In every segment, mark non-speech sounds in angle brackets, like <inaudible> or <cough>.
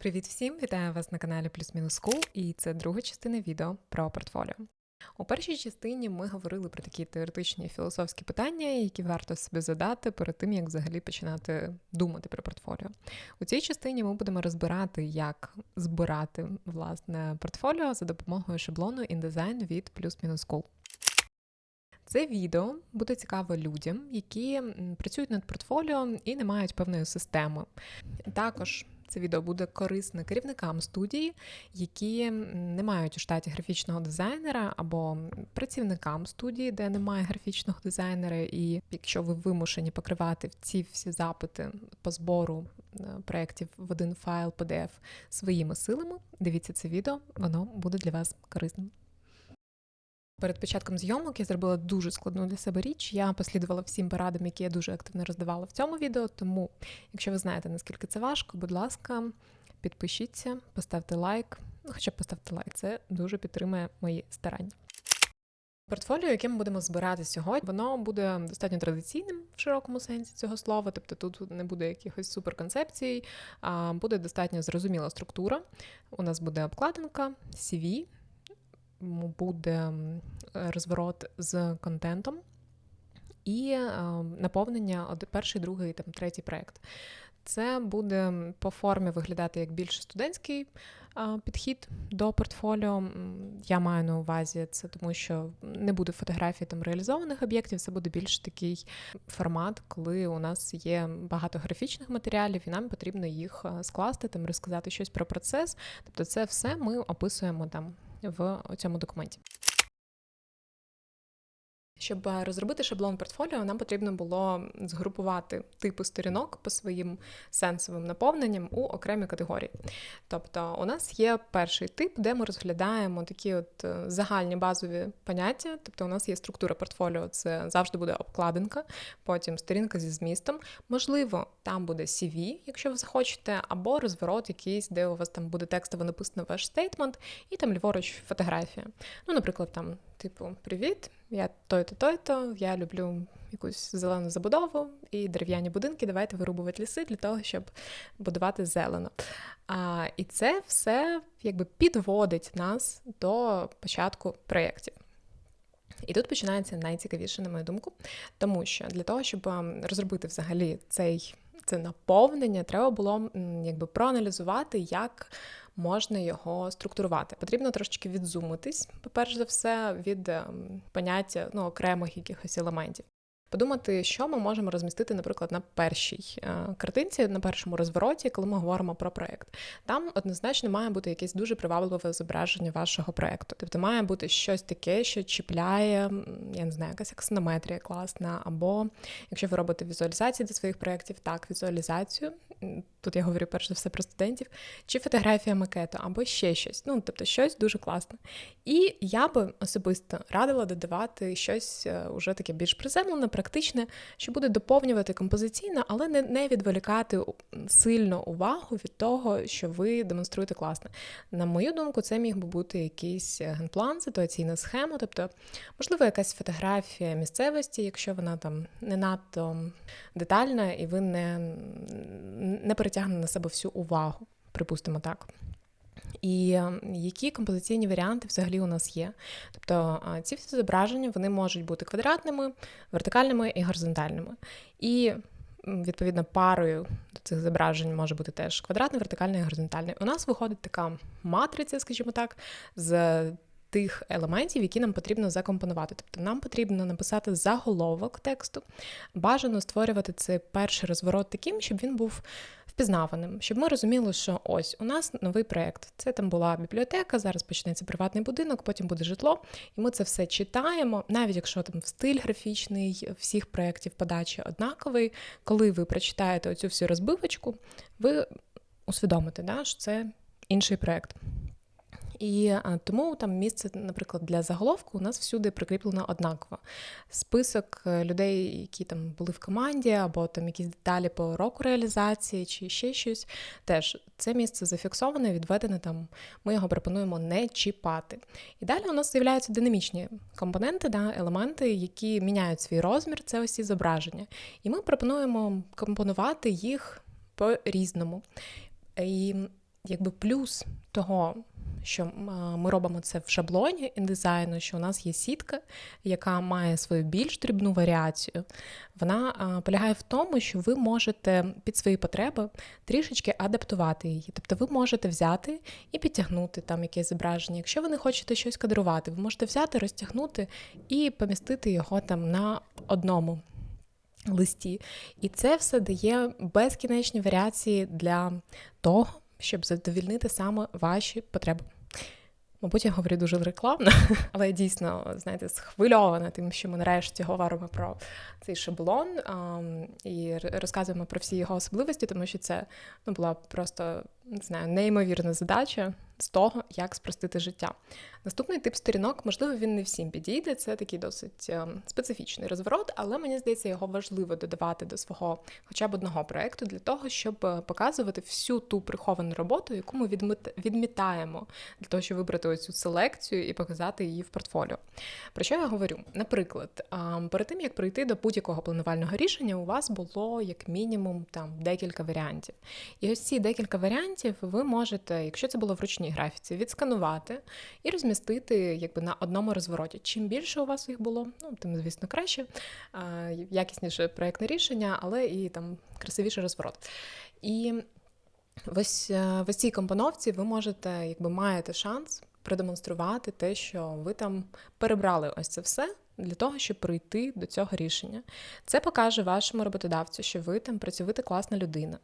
Привіт всім! Вітаю вас на каналі Плюс-Мінус Скул, і це друга частина відео про портфоліо. У першій частині ми говорили про такі теоретичні філософські питання, які варто собі задати перед тим, як взагалі починати думати про портфоліо. У цій частині ми будемо розбирати, як збирати власне портфоліо за допомогою шаблону InDesign від Плюс-Мінус School. Це відео буде цікаво людям, які працюють над портфоліо і не мають певної системи. Також це відео буде корисне керівникам студії, які не мають у штаті графічного дизайнера, або працівникам студії, де немає графічного дизайнера. І якщо ви вимушені покривати ці всі запити по збору е, проєктів в один файл PDF своїми силами, дивіться це відео, воно буде для вас корисним. Перед початком зйомок я зробила дуже складну для себе річ. Я послідувала всім порадам, які я дуже активно роздавала в цьому відео. Тому, якщо ви знаєте, наскільки це важко, будь ласка, підпишіться, поставте лайк. Ну, хоча б поставте лайк, це дуже підтримує мої старання. Портфоліо, яке ми будемо збирати сьогодні, воно буде достатньо традиційним в широкому сенсі цього слова, тобто тут не буде якихось суперконцепцій, а буде достатньо зрозуміла структура. У нас буде обкладинка, CV, буде розворот з контентом і наповнення перший, другий, там третій проект. Це буде по формі виглядати як більш студентський підхід до портфоліо. Я маю на увазі це, тому що не буде фотографій там реалізованих об'єктів, це буде більш такий формат, коли у нас є багато графічних матеріалів, і нам потрібно їх скласти, там розказати щось про процес. Тобто, це все ми описуємо там в цьому документі. Щоб е, розробити шаблон портфоліо, нам потрібно було згрупувати типи сторінок по своїм сенсовим наповненням у окремі категорії. Тобто, у нас є перший тип, де ми розглядаємо такі от е, загальні базові поняття. Тобто, у нас є структура портфоліо, це завжди буде обкладинка, потім сторінка зі змістом. Можливо, там буде CV, якщо ви захочете, або розворот якийсь, де у вас там буде текстово написано ваш стейтмент, і там ліворуч фотографія. Ну, наприклад, там типу, привіт, я той-то, той-то, я люблю якусь зелену забудову і дерев'яні будинки. Давайте вирубувати ліси для того, щоб будувати зелено. А, І це все якби підводить нас до початку проєктів. І тут починається найцікавіше, на мою думку, тому що для того, щоб розробити взагалі цей це наповнення, треба було якби проаналізувати, як можна його структурувати. Потрібно трошечки відзумитись, по-перше за все, від ем, поняття ну, окремих якихось елементів подумати, що ми можемо розмістити, наприклад, на першій е, картинці, на першому розвороті, коли ми говоримо про проект. Там однозначно має бути якесь дуже привабливе зображення вашого проекту. Тобто має бути щось таке, що чіпляє, я не знаю, якась аксонометрія класна, або якщо ви робите візуалізації до своїх проєктів, так, візуалізацію. Тут я говорю перш за все про студентів, чи фотографія макету, або ще щось. Ну, тобто, щось дуже класне. І я би особисто радила додавати щось е, уже таке більш приземлене, практичне, що буде доповнювати композиційно, але не не відволікати сильно увагу від того, що ви демонструєте класне. На мою думку, це міг би бути якийсь генплан, ситуаційна схема, тобто, можливо, якась фотографія місцевості, якщо вона там не надто детальна, і ви не, не перетягнете на себе всю увагу, припустимо так. І ем, які композиційні варіанти взагалі у нас є. Тобто ці всі зображення вони можуть бути квадратними, вертикальними і горизонтальними. І Відповідно, парою цих зображень може бути теж квадратний, вертикальний і горизонтальний. У нас виходить така матриця, скажімо так, з тих елементів, які нам потрібно закомпонувати. Тобто нам потрібно написати заголовок тексту, бажано створювати цей перший розворот таким, щоб він був впізнаваним, щоб ми розуміли, що ось у нас новий проєкт. Це там була бібліотека, зараз почнеться приватний будинок, потім буде житло, і ми це все читаємо, навіть якщо там стиль графічний всіх проєктів подачі однаковий, коли ви прочитаєте оцю всю розбивочку, ви усвідомите, да, що це інший проєкт. І тому там місце, наприклад, для заголовку у нас всюди прикріплено однаково. Список е, людей, які там були в команді, або там якісь деталі по року реалізації, чи ще щось. Теж це місце зафіксоване, відведене там. Ми його пропонуємо не чіпати. І далі у нас з'являються динамічні компоненти, да, елементи, які міняють свій розмір, це ось ці зображення. І ми пропонуємо компонувати їх по різному. І якби плюс того, що ми робимо це в шаблоні індизайну, що у нас є сітка, яка має свою більш дрібну варіацію. Вона полягає в тому, що ви можете під свої потреби трішечки адаптувати її. Тобто ви можете взяти і підтягнути там якесь зображення. Якщо ви не хочете щось кадрувати, ви можете взяти, розтягнути і помістити його там на одному. Листі. І це все дає безкінечні варіації для того, щоб задовільнити саме ваші потреби. Мабуть, я говорю дуже рекламно, <laughs> але я дійсно, знаєте, схвильована тим, що ми нарешті говоримо про цей шаблон а, і розказуємо про всі його особливості, тому що це ну, була просто не знаю, неймовірна задача з того, як спростити життя. Наступний тип сторінок, можливо, він не всім підійде. Це такий досить е, специфічний розворот, але мені здається, його важливо додавати до свого хоча б одного проекту для того, щоб е, показувати всю ту приховану роботу, яку ми відмітаємо, для того, щоб вибрати оцю селекцію і показати її в портфоліо. Про що я говорю? Наприклад, перед тим як прийти до будь-якого планувального рішення, у вас було як мінімум там декілька варіантів. І ось ці декілька варіантів ви можете, якщо це було в ручній графіці, відсканувати і розмістити якби на одному розвороті. Чим більше у вас їх було, ну тим, звісно, краще, якісніше проєктне рішення, але і там красивіший розворот. І ось в цій компоновці ви можете, якби маєте шанс продемонструвати те, що ви там перебрали ось це все для того, щоб прийти до цього рішення. Це покаже вашому роботодавцю, що ви там працьовита класна людина.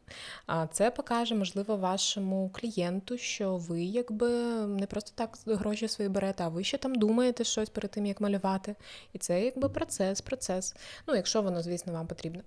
А це покаже, можливо, вашому клієнту, що ви якби не просто так гроші свої берете, а ви ще там думаєте щось перед тим, як малювати. І це якби процес, процес. Ну, якщо воно, звісно, вам потрібно.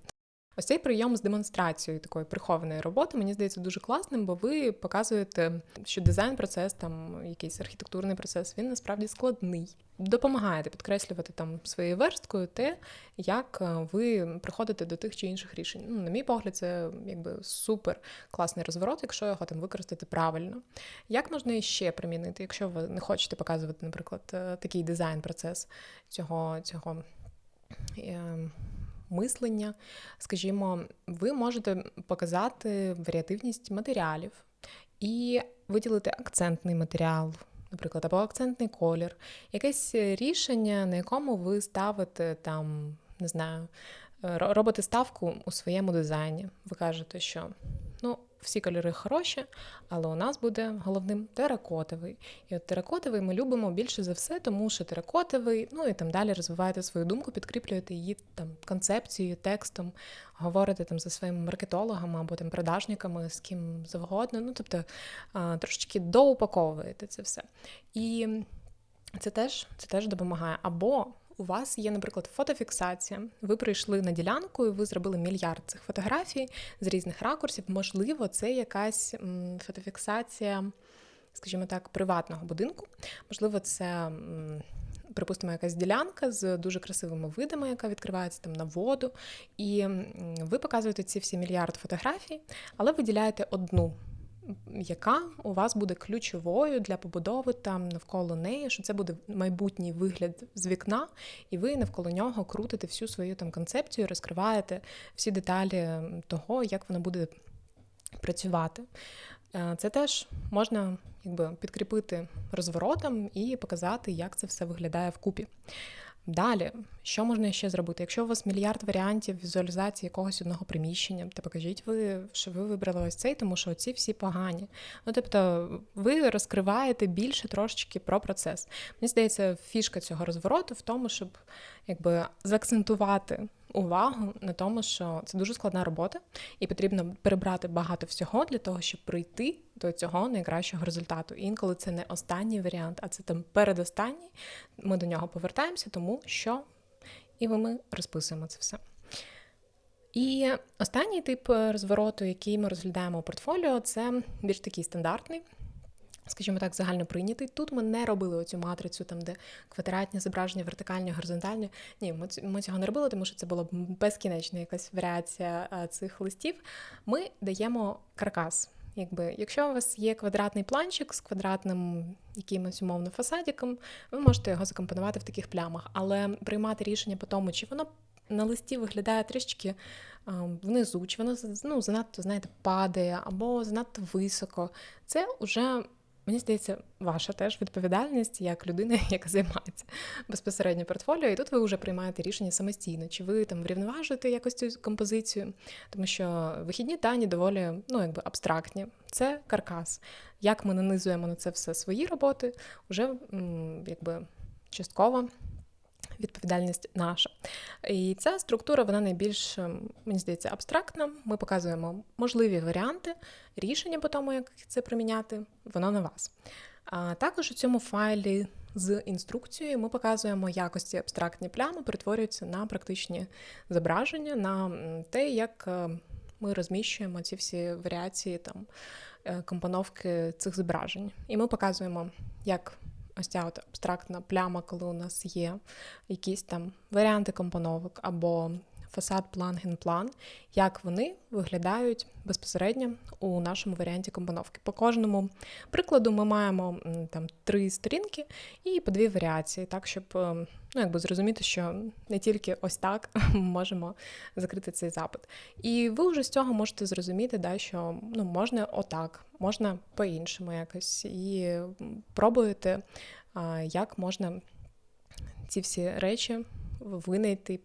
Ось цей прийом з демонстрацією такої прихованої роботи, мені здається, дуже класним, бо ви показуєте, що дизайн-процес, там якийсь архітектурний процес, він насправді складний. Допомагаєте підкреслювати там своєю версткою те, як е, ви приходите до тих чи інших рішень. Ну, На мій погляд, це якби супер класний розворот, якщо його там використати правильно. Як можна ще примінити, якщо ви не хочете показувати, наприклад, е, такий дизайн-процес цього цього. Мислення. Скажімо, ви можете показати варіативність матеріалів і виділити акцентний матеріал, наприклад, або акцентний колір, якесь рішення, на якому ви ставите там, не знаю, робите ставку у своєму дизайні. Ви кажете, що ну, всі кольори хороші, але у нас буде головним теракотовий. І от теракотовий ми любимо більше за все, тому що теракотовий, ну і там далі розвиваєте свою думку, підкріплюєте її там концепцією, текстом, говорите там за своїми маркетологами або там продажниками, з ким завгодно. Ну, тобто трошечки доупаковуєте це все. І це теж, це теж допомагає. Або у вас є, наприклад, фотофіксація. Ви прийшли на ділянку, і ви зробили мільярд цих фотографій з різних ракурсів. Можливо, це якась фотофіксація, скажімо так, приватного будинку. Можливо, це. Припустимо, якась ділянка з дуже красивими видами, яка відкривається там на воду, і ви показуєте ці всі мільярд фотографій, але виділяєте одну яка у вас буде ключовою для побудови там навколо неї, що це буде майбутній вигляд з вікна, і ви навколо нього крутите всю свою там концепцію, розкриваєте всі деталі того, як воно буде працювати. Е, це теж можна якби підкріпити розворотом і показати, як це все виглядає вкупі. Далі, що можна ще зробити? Якщо у вас мільярд варіантів візуалізації якогось одного приміщення, то покажіть ви, що ви вибрали ось цей, тому що ці всі погані. Ну, тобто, ви розкриваєте більше трошечки про процес. Мені здається, фішка цього розвороту в тому, щоб якби заакцентувати увагу на тому, що це дуже складна робота, і потрібно перебрати багато всього для того, щоб прийти до цього найкращого результату. І інколи це не останній варіант, а це там передостанній. Ми до нього повертаємося, тому що і ми розписуємо це все. І останній тип розвороту, який ми розглядаємо у портфоліо, це більш такий стандартний скажімо так, загально прийнятий. Тут ми не робили оцю матрицю, там де квадратні зображення, вертикальні, горизонтальні. Ні, ми цього не робили, тому що це була б безкінечна якась варіація цих листів. Ми даємо каркас. Якби, Якщо у вас є квадратний планчик з квадратним якимось умовно фасадіком, ви можете його закомпонувати в таких плямах, але приймати рішення по тому, чи воно на листі виглядає трішки внизу, чи воно ну, занадто знаєте, падає або занадто високо. Це вже Мені здається, ваша теж відповідальність як людина, <laughs> яка займається безпосередньо портфоліо, і тут ви вже приймаєте рішення самостійно, чи ви там врівноважуєте якось цю композицію, тому що вихідні дані доволі ну, якби абстрактні. Це каркас. Як ми нанизуємо на це все свої роботи, вже якби частково відповідальність наша. І ця структура, вона найбільш, ем, мені здається, абстрактна. Ми показуємо можливі варіанти, рішення по тому, як це приміняти, воно на вас. А також у цьому файлі з інструкцією ми показуємо якості абстрактні плями, перетворюються на практичні зображення, на те, як е, ми розміщуємо ці всі варіації там е, компоновки цих зображень. І ми показуємо, як ось ця от абстрактна пляма, коли у нас є якісь там варіанти компоновок або фасад, план, генплан, як вони виглядають безпосередньо у нашому варіанті компоновки. По кожному прикладу ми маємо там три сторінки і по дві варіації, так щоб ем, ну, якби зрозуміти, що не тільки ось так <laughs> можемо закрити цей запит. І ви вже з цього можете зрозуміти, да, що ну, можна отак, можна по-іншому якось. І пробуєте, як можна ці всі речі винайти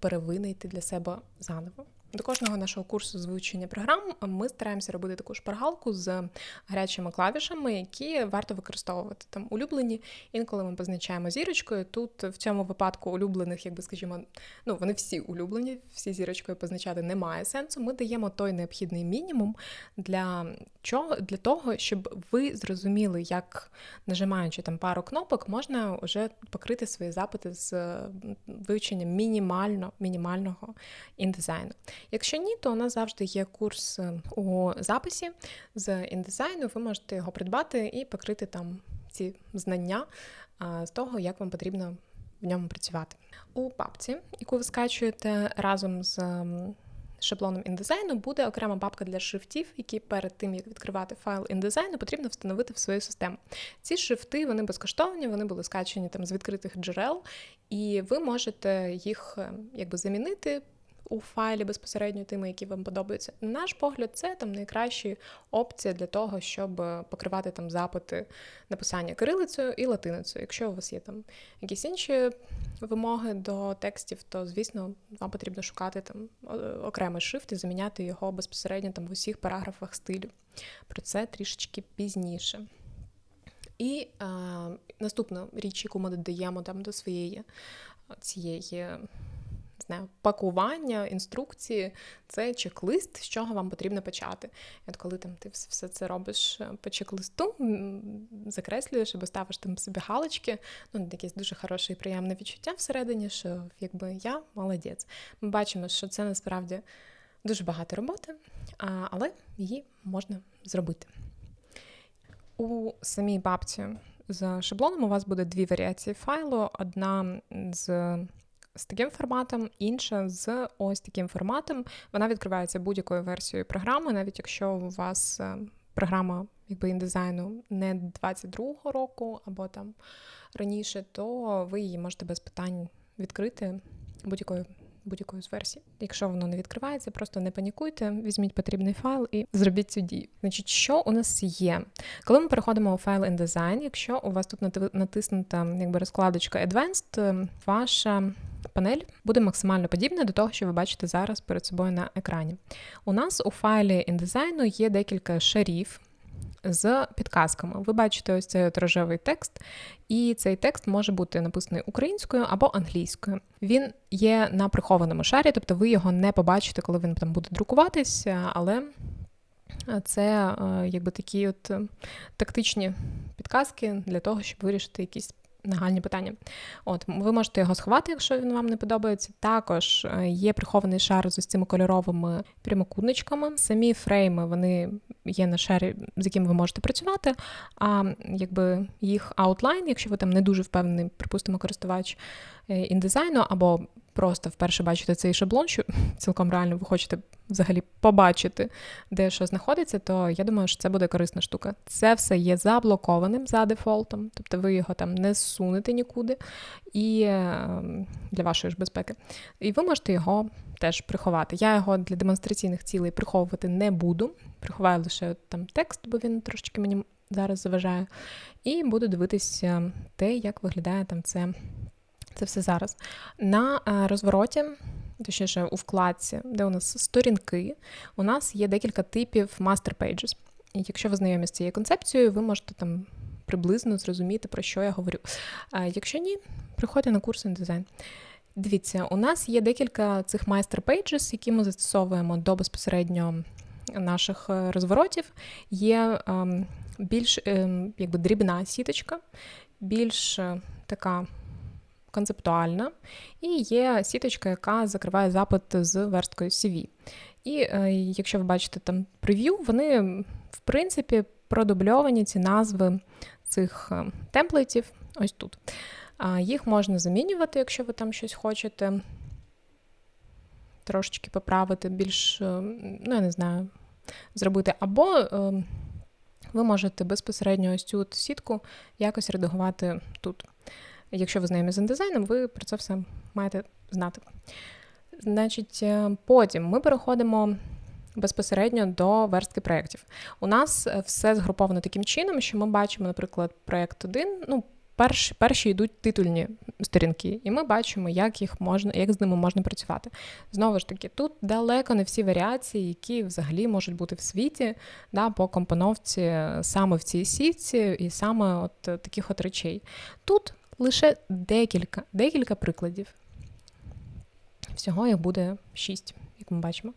перевинити для себе заново. До кожного нашого курсу з вивчення програм ми стараємося робити таку шпаргалку з гарячими клавішами, які варто використовувати там улюблені. Інколи ми позначаємо зірочкою. Тут в цьому випадку улюблених, якби скажімо, ну вони всі улюблені, всі зірочкою позначати немає сенсу. Ми даємо той необхідний мінімум для чого? Для того, щоб ви зрозуміли, як нажимаючи там пару кнопок, можна вже покрити свої запити з вивченням мінімально мінімального індизайну. Якщо ні, то у нас завжди є курс е, у записі з індизайну. Ви можете його придбати і покрити там ці знання з того, як вам потрібно в ньому працювати. У папці, яку ви скачуєте разом з шаблоном індизайну, буде окрема папка для шрифтів, які перед тим, як відкривати файл індизайну, потрібно встановити в свою систему. Ці шрифти вони безкоштовні, вони були скачені там з відкритих джерел, і ви можете їх е, якби замінити у файлі безпосередньо тими, які вам подобаються. На наш погляд, це там найкраща опція для того, щоб покривати там запити написання кирилицею і латиницею. Якщо у вас є там якісь інші вимоги до текстів, то звісно вам потрібно шукати там окремий шрифт і заміняти його безпосередньо там в усіх параграфах стилю. Про це трішечки пізніше. І е, наступна річ, яку ми додаємо там до своєї цієї знаю, пакування, інструкції це чек-лист, з чого вам потрібно почати. І от коли там ти все це робиш е, по чек-листу, закреслюєш або ставиш там собі галочки, ну якесь дуже хороше і приємне відчуття всередині, що якби я молодець. Ми бачимо, що це насправді дуже багато роботи, але її можна зробити. У самій папці з шаблоном у вас буде дві варіації файлу. Одна з з таким форматом, інша з ось таким форматом. Вона відкривається будь-якою версією програми, навіть якщо у вас е, програма якби індизайну не 22-го року або там раніше, то ви її можете без питань відкрити будь-якою будь-якою з версій. Якщо воно не відкривається, просто не панікуйте, візьміть потрібний файл і зробіть цю дію. Значить, що у нас є? Коли ми переходимо у файл InDesign, якщо у вас тут натиснута якби розкладочка Advanced, ваша Панель буде максимально подібна до того, що ви бачите зараз перед собою на екрані. У нас у файлі InDesign є декілька шарів з підказками. Ви бачите ось цей рожевий текст, і цей текст може бути написаний українською або англійською. Він є на прихованому шарі, тобто ви його не побачите, коли він там буде друкуватися, але. Це е, якби такі от е, тактичні підказки для того, щоб вирішити якісь нагальні питання. От, ви можете його сховати, якщо він вам не подобається. Також е, є прихований шар з цими кольоровими прямокутничками. Самі фрейми вони є на шарі, з яким ви можете працювати. А якби їх аутлайн, якщо ви там не дуже впевнений, припустимо, користувач індизайну або просто вперше бачите цей шаблон, що <laughs> цілком реально ви хочете взагалі побачити, де що знаходиться, то я думаю, що це буде корисна штука. Це все є заблокованим за дефолтом, тобто ви його там не сунете нікуди і ем, для вашої ж безпеки. І ви можете його теж приховати. Я його для демонстраційних цілей приховувати не буду. Приховаю лише там текст, бо він трошечки мені зараз заважає. І буду дивитися те, як виглядає там це. Це все зараз. На е, розвороті, точніше у вкладці, де у нас сторінки, у нас є декілька типів master pages. І якщо ви знайомі з цією концепцією, ви можете там приблизно зрозуміти, про що я говорю. А якщо ні, приходьте на курс дизайн. Дивіться, у нас є декілька цих master pages, які ми застосовуємо до безпосередньо наших е, розворотів. Є ем, більш ем, якби дрібна сіточка, більш е, така концептуальна, і є сіточка, яка закриває запит з версткою CV. І е, якщо ви бачите там прев'ю, вони, в принципі, продубльовані ці назви цих е, темплейтів ось тут. Їх можна замінювати, якщо ви там щось хочете. Трошечки поправити, більш, е, ну, я не знаю, зробити. Або ви можете безпосередньо ось цю сітку якось редагувати тут. Якщо ви знайомі з індизайном, ви про це все маєте знати. Значить, е, потім ми переходимо безпосередньо до верстки проєктів. У нас е, все згруповано таким чином, що ми бачимо, наприклад, проєкт 1, ну, перші перші йдуть титульні сторінки, і ми бачимо, як їх можна, як з ними можна працювати. Знову ж таки, тут далеко не всі варіації, які взагалі можуть бути в світі, да, по компоновці саме в цій сітці і саме от таких от речей. Тут лише декілька, декілька прикладів. Всього їх буде шість, як ми бачимо.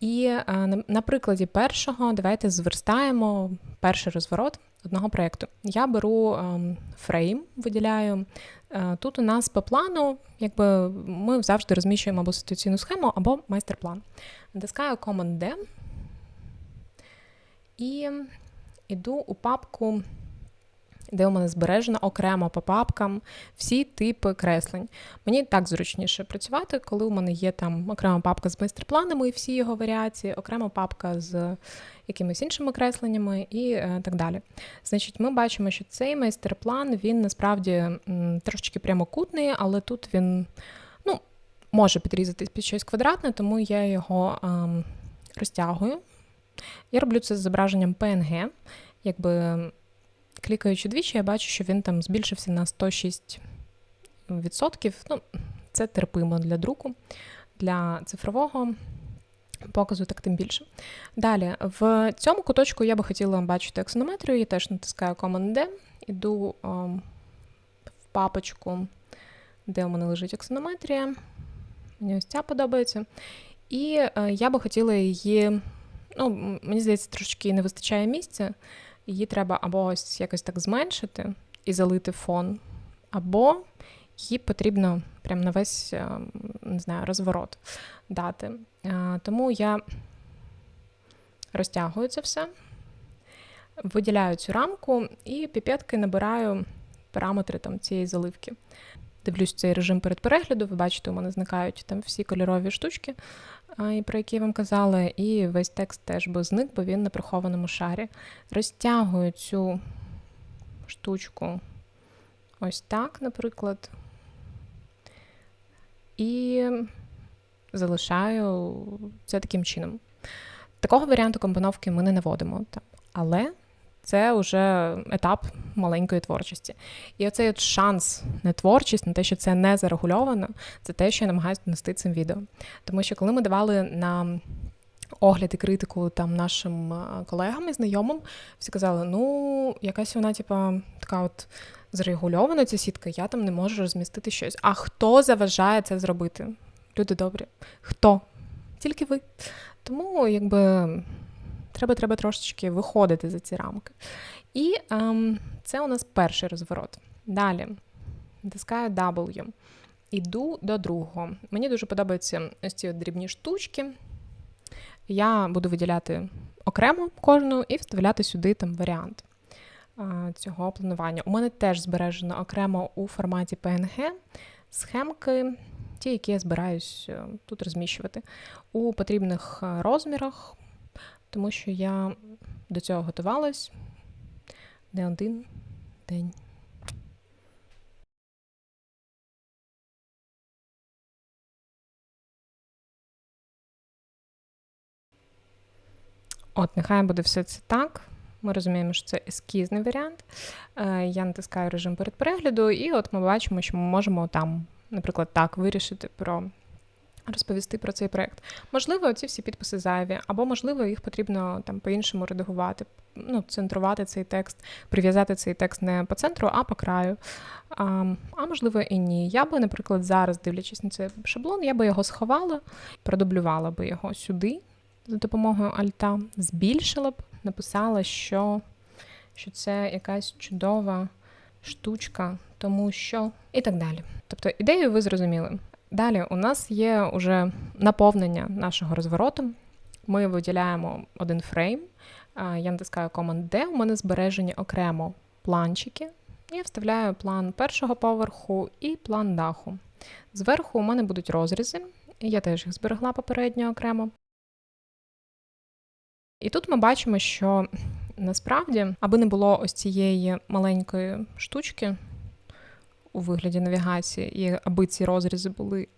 І е, на прикладі першого давайте зверстаємо перший розворот одного проєкту. Я беру ем, фрейм, виділяю. Е, тут у нас по плану, якби ми завжди розміщуємо або ситуаційну схему, або майстер-план. Натискаю Command D і йду у папку де у мене збережено окремо по папкам всі типи креслень. Мені так зручніше працювати, коли у мене є там окрема папка з майстер-планами і всі його варіації, окрема папка з якимись іншими кресленнями і е, так далі. Значить, ми бачимо, що цей майстер-план він насправді трошечки прямокутний, але тут він ну, може підрізатись під щось квадратне, тому я його ем, розтягую. Я роблю це з зображенням PNG. Якби клікаючи двічі, я бачу, що він там збільшився на 106%. Ну, Це терпимо для друку, для цифрового показу, так тим більше. Далі, в цьому куточку я би хотіла бачити аксонометрію, я теж натискаю Command D, іду о, в папочку, де у мене лежить аксонометрія. Мені ось ця подобається. І е, я би хотіла її, ну, мені здається, трошки не вистачає місця її треба або ось якось так зменшити і залити фон, або її потрібно прямо на весь е, не знаю, розворот дати. Е, тому я розтягую це все, виділяю цю рамку і піпетки набираю параметри там цієї заливки. Дивлюсь цей режим перед перегляду, ви бачите, у мене зникають там всі кольорові штучки про які я вам казали, і весь текст теж би зник, бо він на прихованому шарі. Розтягую цю штучку ось так, наприклад. І залишаю це таким чином. Такого варіанту компоновки ми не наводимо. Але це вже етап маленької творчості. І оцей от шанс на творчість, на те, що це не зарегульовано, це те, що я намагаюся донести цим відео. Тому що коли ми давали на огляд і критику там нашим колегам і знайомим, всі казали, ну, якась вона, типа, така от зарегульована ця сітка, я там не можу розмістити щось. А хто заважає це зробити? Люди добрі. Хто? Тільки ви. Тому, якби. Треба треба трошечки виходити за ці рамки. І ем, це у нас перший розворот. Далі натискаю W. Іду до другого. Мені дуже подобаються ось ці от дрібні штучки. Я буду виділяти окремо кожну і вставляти сюди там варіант цього планування. У мене теж збережено окремо у форматі PNG схемки. ті, які я збираюсь е, тут розміщувати у потрібних е, розмірах, тому що я до цього готувалась не один день. От, нехай буде все це так. Ми розуміємо, що це ескізний варіант. Е, Я натискаю режим перед перегляду, і от ми бачимо, що ми можемо там, наприклад, так вирішити про розповісти про цей проект. Можливо, ці всі підписи зайві, або можливо, їх потрібно там по-іншому редагувати, ну, центрувати цей текст, прив'язати цей текст не по центру, а по краю. А, а можливо, і ні. Я би, наприклад, зараз, дивлячись на цей шаблон, я би його сховала, продублювала би його сюди за допомогою альта, збільшила б, написала, що, що це якась чудова штучка, тому що і так далі. Тобто ідею ви зрозуміли. Далі у нас є уже наповнення нашого розвороту. Ми виділяємо один фрейм. Я натискаю Command D, у мене збережені окремо планчики. Я вставляю план першого поверху і план даху. Зверху у мене будуть розрізи, я теж їх зберегла попередньо окремо. І тут ми бачимо, що насправді, аби не було ось цієї маленької штучки у вигляді навігації, і аби ці розрізи були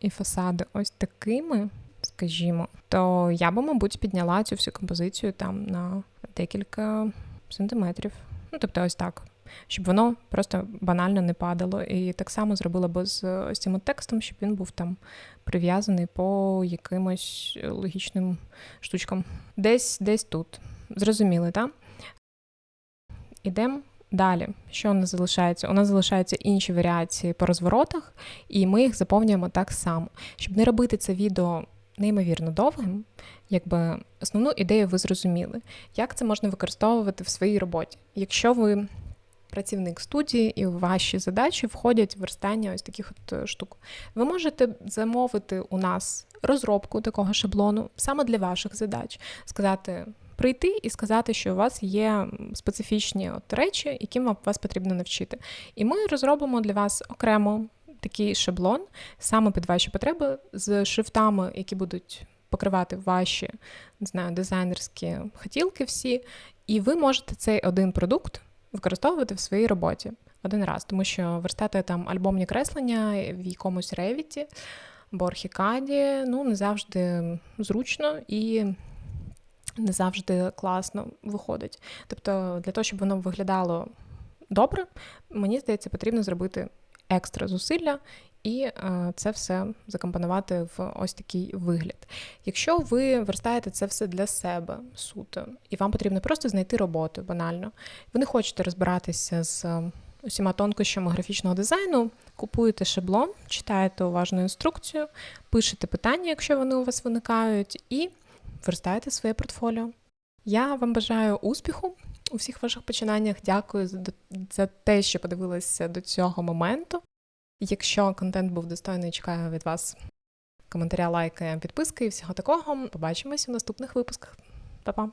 і фасади ось такими, скажімо, то я би, мабуть, підняла цю всю композицію там на декілька сантиметрів. Ну, тобто, ось так. Щоб воно просто банально не падало. І так само зробила би з ось цим текстом, щоб він був там прив'язаний по якимось логічним штучкам. Десь десь тут. Зрозуміли, так? Ідемо далі. Що у нас залишається? У нас залишаються інші варіації по розворотах, і ми їх заповнюємо так само. Щоб не робити це відео неймовірно довгим, якби основну ідею ви зрозуміли, як це можна використовувати в своїй роботі. Якщо ви працівник студії, і ваші задачі входять в верстання ось таких от е, штук. Ви можете замовити у нас розробку такого шаблону саме для ваших задач, сказати. Прийти і сказати, що у вас є специфічні от речі, яким вам вас потрібно навчити. І ми розробимо для вас окремо такий шаблон саме під ваші потреби з шрифтами, які будуть покривати ваші не знаю, дизайнерські хотілки всі. І ви можете цей один продукт використовувати в своїй роботі один раз, тому що верстати там альбомні креслення в якомусь ревіті або архікаді, ну не завжди зручно і не завжди класно виходить. Тобто, для того, щоб воно виглядало добре, мені здається, потрібно зробити екстра зусилля. І е, це все закомпонувати в ось такий вигляд. Якщо ви верстаєте це все для себе суто, і вам потрібно просто знайти роботу банально, ви не хочете розбиратися з е, усіма тонкощами графічного дизайну, купуєте шаблон, читаєте уважну інструкцію, пишете питання, якщо вони у вас виникають, і верстаєте своє портфоліо. Я вам бажаю успіху у всіх ваших починаннях. Дякую за те, що подивилися до цього моменту. Якщо контент був достойний, чекаю від вас коментаря, лайки, підписки і всього такого. Побачимось у наступних випусках. Па-па!